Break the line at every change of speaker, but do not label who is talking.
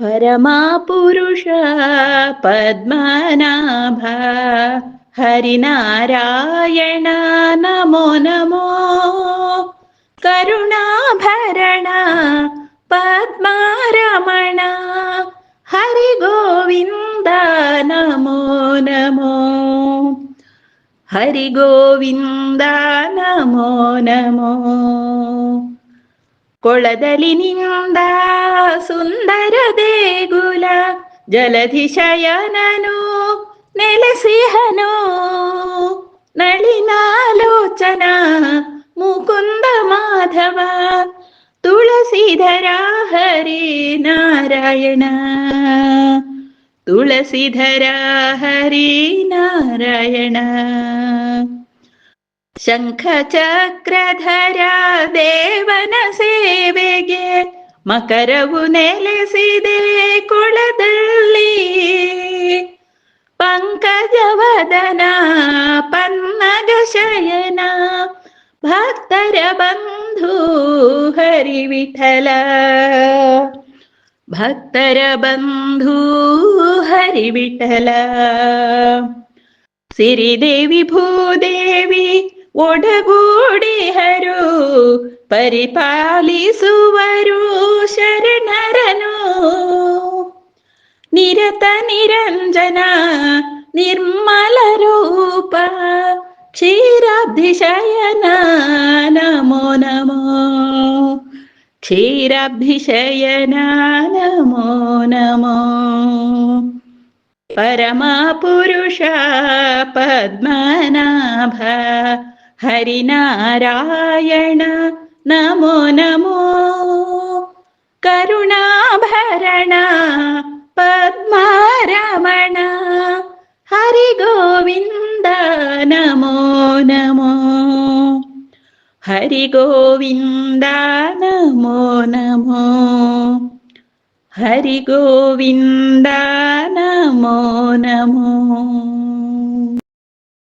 परमापुरुष पद्मनाभ हरिनारायण नमो नमो करुणाभरण पद्मारमण हरिगोविन्द नमो नमो हरिगोविन्द नमो नमो कोळदलिनिन्दा సుందర దేగుల జలధిశయనను నెలసిహను నళినాలోచన ముకుంద మాధవ തുളസീധരാ ഹരേ നാരായണ. തുളസിധരാ ഹരേ നാരായണ. ശംഖചക്രധരാ ദേ ಮಕರವು ನೆಲೆಸಿದೆ ಕೊಳದಲ್ಲಿ. ಪಂಕಜವದನ ಪನ್ನಗ ಶಯನ, ಭಕ್ತರ ಬಂಧು ಹರಿವಿಠಲ. ಭಕ್ತರ ಬಂಧು ಹರಿವಿಠಲ. ಸಿರಿದೇವಿ ಭೂದೇವಿ ಒಡಗೂಡಿಹರು ಹರು ಶರಣರನು निरतनिरञ्जना निर्मलरूप क्षीराभिषयन नमो नमो क्षीराभिषयन नमो नमो परमपुरुष पद्मनाभ हरिनारायण नमो नमो करुणाभरण പത്മാരമണ. ഹരി ഗോവിന്ദ നമോ നമോ. ഹരി ഗോവിന്ദ നമോ നമോ. ഹരി ഗോവിന്ദ നമോ നമോ.